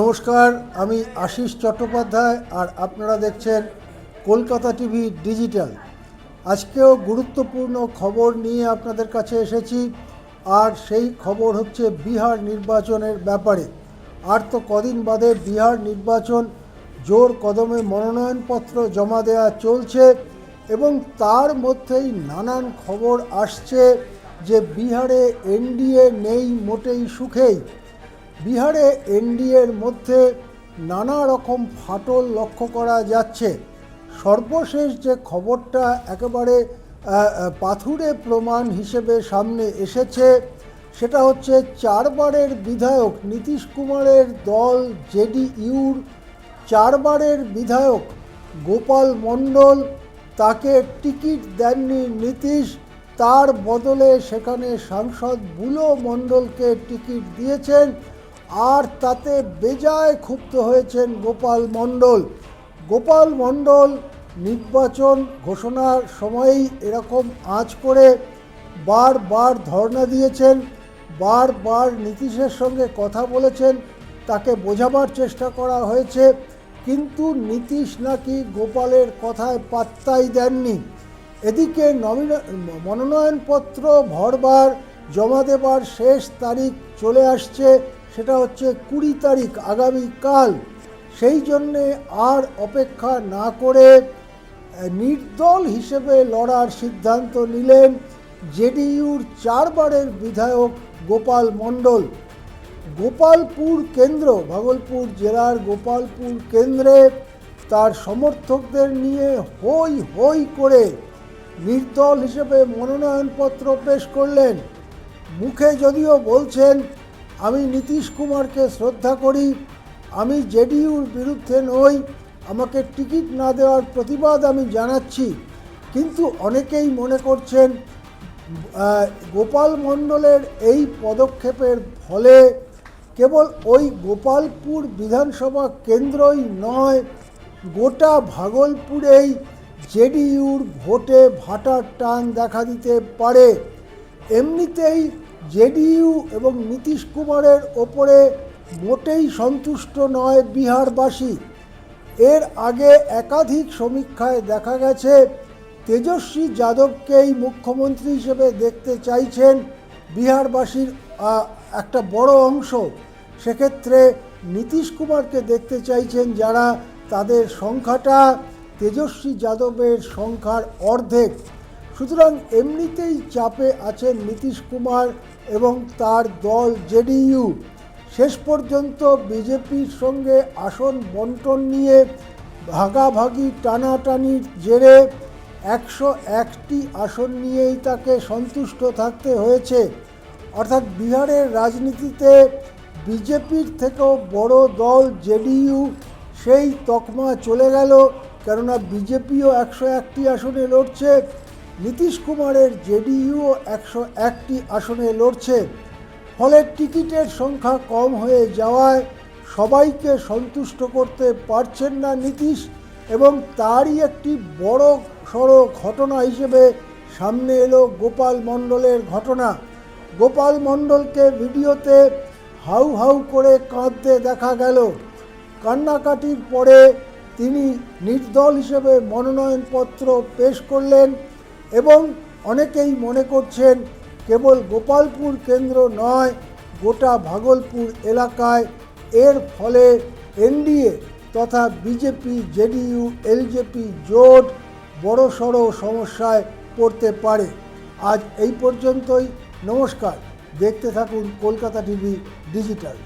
নমস্কার, আমি আশিস চট্টোপাধ্যায় আর আপনারা দেখছেন কলকাতা টিভি ডিজিটাল। আজকেও গুরুত্বপূর্ণ খবর নিয়ে আপনাদের কাছে এসেছি। আর সেই খবর হচ্ছে বিহার নির্বাচনের ব্যাপারে। আর তো কদিন বাদে বিহার নির্বাচন, জোর কদমে মনোনয়নপত্র জমা দেওয়া চলছে এবং তার মধ্যেই নানান খবর আসছে যে বিহারে এনডিএ নেই মোটেই সুখেই। বিহারে এনডিএর মধ্যে নানা রকম ফাটল লক্ষ্য করা যাচ্ছে। সর্বশেষ যে খবরটা একেবারে পাথুরে প্রমাণ হিসেবে সামনে এসেছে, সেটা হচ্ছে চারবারের বিধায়ক নীতিশ কুমারের দল জেডিইউর চারবারের বিধায়ক গোপাল মণ্ডল তাকে টিকিট দেননি নীতিশ। তার বদলে সেখানে সাংসদ বুলো মণ্ডলকে টিকিট দিয়েছেন। আর তাতে বেজায় ক্ষুব্ধ হয়েছেন গোপাল মণ্ডল। গোপাল মণ্ডল নির্বাচন ঘোষণার সময়েই এরকম আঁচ করে বারবার ধর্ণা দিয়েছেন, বারবার নীতিশের সঙ্গে কথা বলেছেন, তাকে বোঝাবার চেষ্টা করা হয়েছে, কিন্তু নীতিশ নাকি গোপালের কথায় পাত্তাই দেননি। এদিকে মনোনয়নপত্র ভরবার, জমা দেবার শেষ তারিখ চলে আসছে সেটা হচ্ছে কুড়ি তারিখ আগামীকাল সেই জন্যে আর অপেক্ষা না করে নির্দল হিসেবে লড়ার সিদ্ধান্ত নিলেন জেডিইউর চারবারের বিধায়ক গোপাল মণ্ডল। গোপালপুর কেন্দ্র, ভাগলপুর জেলার গোপালপুর কেন্দ্রে তার সমর্থকদের নিয়ে হই হই করে নির্দল হিসেবে মনোনয়নপত্র পেশ করলেন। মুখে যদিও বলছেন আমি নীতিশ কুমারকে শ্রদ্ধা করি, আমি জেডিইউর বিরুদ্ধে নই, আমাকে টিকিট না দেওয়ার প্রতিবাদ আমি জানাচ্ছি। কিন্তু অনেকেই মনে করছেন গোপাল মণ্ডলের এই পদক্ষেপের ফলে কেবল ওই গোপালপুর বিধানসভা কেন্দ্রই নয়, গোটা ভাগলপুরেই জেডিইউর ভোটে ভাটার টান দেখা দিতে পারে। এমনিতেই জেডিইউ এবং নীতিশ কুমারের ওপরে মোটেই সন্তুষ্ট নয় বিহারবাসী। এর আগে একাধিক সমীক্ষায় দেখা গেছে, তেজস্বী যাদবকেই মুখ্যমন্ত্রী হিসেবে দেখতে চাইছেন বিহারবাসীর একটা বড় অংশ। সেক্ষেত্রে নীতিশ কুমারকে দেখতে চাইছেন যারা, তাদের সংখ্যাটা তেজস্বী যাদবের সংখ্যার অর্ধেক। সুতরাং এমনিতেই চাপে আছেন নীতিশ কুমার এবং তার দল জেডিইউ। শেষ পর্যন্ত বিজেপির সঙ্গে আসন বন্টন নিয়ে ভাগাভাগি, টানাটানির জেরে একশো একটি আসন নিয়েই তাকে সন্তুষ্ট থাকতে হয়েছে। অর্থাৎ বিহারের রাজনীতিতে বিজেপির থেকেও বড় দল জেডিইউ সেই তকমা চলে গেল, কেননা বিজেপিও একশো একটি আসনে লড়ছে। নীতিশ কুমারের জেডিইউ একশো একটি আসনে লড়ছে। ফলে টিকিটের সংখ্যা কম হয়ে যাওয়ায় সবাইকে সন্তুষ্ট করতে পারছেন না নীতিশ এবং তারই একটি বড় সড়ো ঘটনা হিসেবে সামনে এলো গোপাল মণ্ডলের ঘটনা। গোপাল মণ্ডলকে ভিডিওতে হাউ হাউ করে কাঁদতে দেখা গেল। কান্নাকাটির পরে তিনি নির্দল হিসেবে মনোনয়নপত্র পেশ করলেন। এবং অনেকেই মনে করছেন কেবল গোপালপুর কেন্দ্র নয়, গোটা ভাগলপুর এলাকায়। এর ফলে এনডিএ তথা বিজেপি, জেডিইউ, এলজেপি জোট বড়সড় সমস্যায় পড়তে পারে। আজ এই পর্যন্তই। নমস্কার। দেখতে থাকুন কলকাতা টিভি ডিজিটাল।